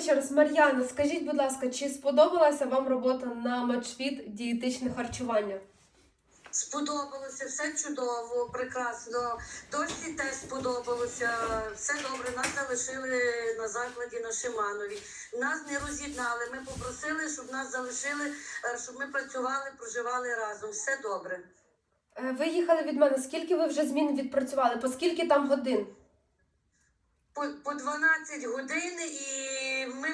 давайте ще раз. Мар'яна, скажіть, будь ласка, чи сподобалася вам робота на матчфіт дієтичне харчування? Сподобалося, все чудово, прекрасно. Досі теж сподобалося. Все добре. Нас залишили на закладі на Шиманові. Нас не роз'єднали. Ми попросили, щоб нас залишили, е, щоб ми працювали, проживали разом. Все добре. Е, Ви їхали від мене. Скільки ви вже змін відпрацювали? По скільки там годин? По, по 12 годин і ми.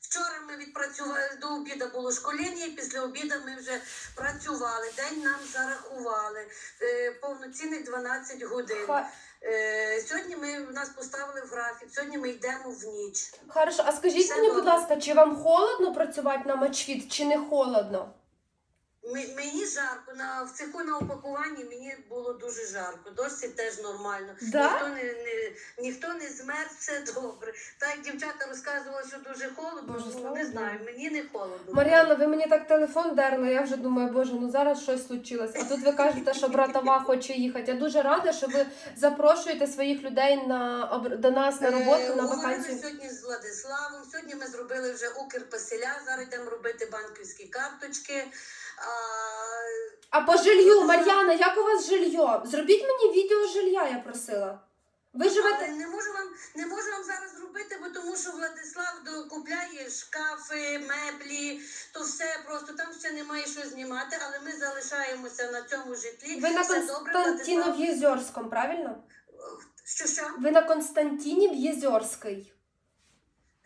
Вчора ми відпрацювали до обіду було школіння, і після обіду ми вже працювали. День нам зарахували е, повноцінних 12 годин. Е, сьогодні ми нас поставили в графік. Сьогодні ми йдемо в ніч. Хорошо, а скажіть Все мені, будь ласка, чи вам холодно працювати на матчфіт, чи не холодно? Мені жарко на в цеху на упакуванні мені було дуже жарко. Досі теж нормально. Да? Ніхто не, не ніхто не змерз, все добре. Так як дівчата розказували, що дуже холодно. Боже, ну, не знаю, мені не холодно. Мар'яна, ви мені так телефон дерли, я вже думаю, боже, ну зараз щось случилось. А тут ви кажете, що братова хоче їхати. Я дуже рада, що ви запрошуєте своїх людей на до нас на роботу, Е, на вакансію. сьогодні з Владиславом. Сьогодні ми зробили вже Укрпоселя. Зараз йдемо робити банківські карточки. А, по жилью, Мар'яна, як у вас жилье? Зробіть мені відео жилья, я просила. Ви Але живете. не можу вам не можу вам зараз зробити, бо тому що Владислав докупляє шкафи, меблі, то все просто там ще немає що знімати, але ми залишаємося на цьому житлі. Ви на все добре, Константіно Владислав. Єзерському, правильно? Що що? Ви на Константінів Єзерський.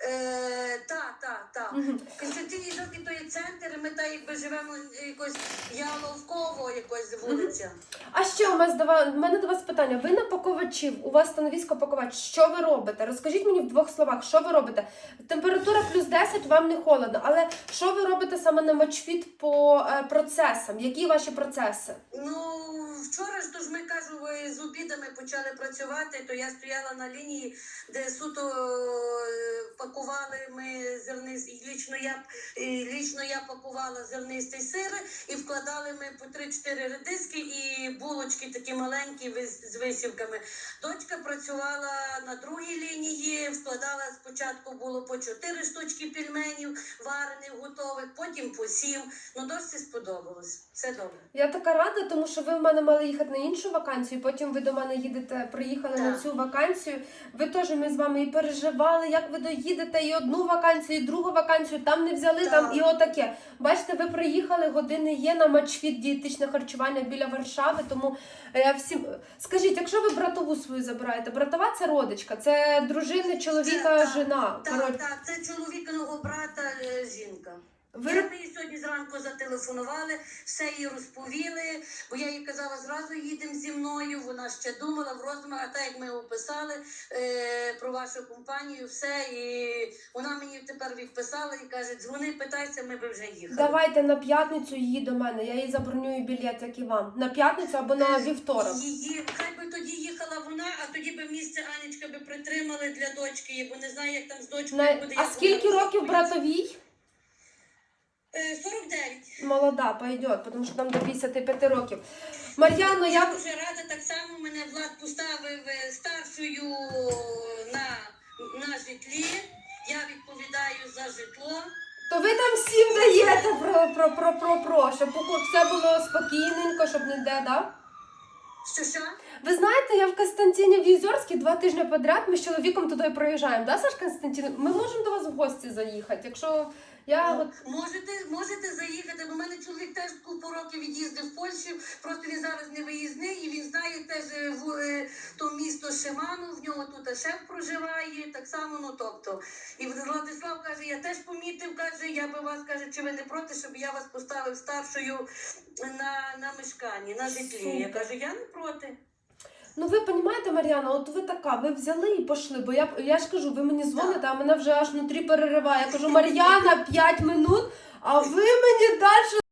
Е, та, та, та. Мгм. Константин Ізовський то є центр, ми так якби живемо якось яловково, якось вулиця. А ще у вас до вас, у мене до вас питання. Ви на паковачів, у вас становисько паковач. Що ви робите? Розкажіть мені в двох словах, що ви робите? Температура плюс 10, вам не холодно, але що ви робите саме на матчфіт по е, процесам? Які ваші процеси? Ну, вчора ж то ж ми кажу, ви з обідами почали працювати, то я стояла на лінії, де суто е, пакували ми зернисті, лічно я, лічно я пакувала зернистий сир і вкладали ми по 3-4 редиски і булочки такі маленькі з висівками. Дочка працювала на другій лінії, вкладала спочатку було по 4 штучки пельменів, варених, готових, потім по 7. Ну, досі сподобалось. Все добре. Я така рада, тому що ви в мене мали їхати на іншу вакансію. Потім ви до мене їдете, приїхали на цю вакансію. Ви теж ми з вами і переживали, як ви доїдете, і одну вакансію, і другу вакансію. Там не взяли, Так. там і отаке. Бачите, ви приїхали, години є на матчфіт дієтичне харчування біля Варшави. Тому е, я всім скажіть, якщо ви братову свою забираєте, братова це родичка, це дружина чоловіка, це, жена. Так, Король. так, це чоловікного брата е, жінка. ви Я їй сьогодні зранку зателефонували, все їй розповіли, бо я їй казала, зразу їдемо зі мною. Вона ще думала в роздумах, а так як ми описали е, про вашу компанію, все, і вона мені тепер відписала і каже, дзвони, питайся, ми би вже їхали. давайте на п'ятницю її до мене. Я їй забронюю білет, як і вам. На п'ятницю або на вівторок. Її, хай би тоді їхала вона, а тоді би місце Анечка би притримали для дочки, бо не знаю, як там з дочкою На... буде. А скільки років братовій? Е, 49. Молода, пойдет, тому що там до 55 років. Мар'яно, Я я дуже рада, так само мене Влад поставив е, старшою на, на житлі. Я відповідаю за житло. то ви там всім даєте про про про про про щоб все було спокійненько, щоб ніде, так? да? Що що? Ви знаєте, я в Константині в Єзерській два тижні подряд. Ми з чоловіком туди проїжджаємо. Да, Саш Константин? Ми можемо до вас в гості заїхати. Якщо я Ну, от можете, можете заїхати, бо в мене чоловік теж купу років від'їздив в Польщі, просто він зараз не виїзний і він знає теж то місто Шиману, в нього тут шеф проживає, так само, ну тобто. І Владислав каже, я теж помітив, каже, я би вас каже, чи ви не проти, щоб я вас поставив старшою на, на мешканні, на житлі. Я кажу, я не проти. ну ви розумієте, Мар'яна, от ви така, ви взяли і пішли. Бо я я ж кажу, ви мені дзвоните, а мене вже аж внутрі перериває. Я кажу, Мар'яна, 5 минут, а ви мені далі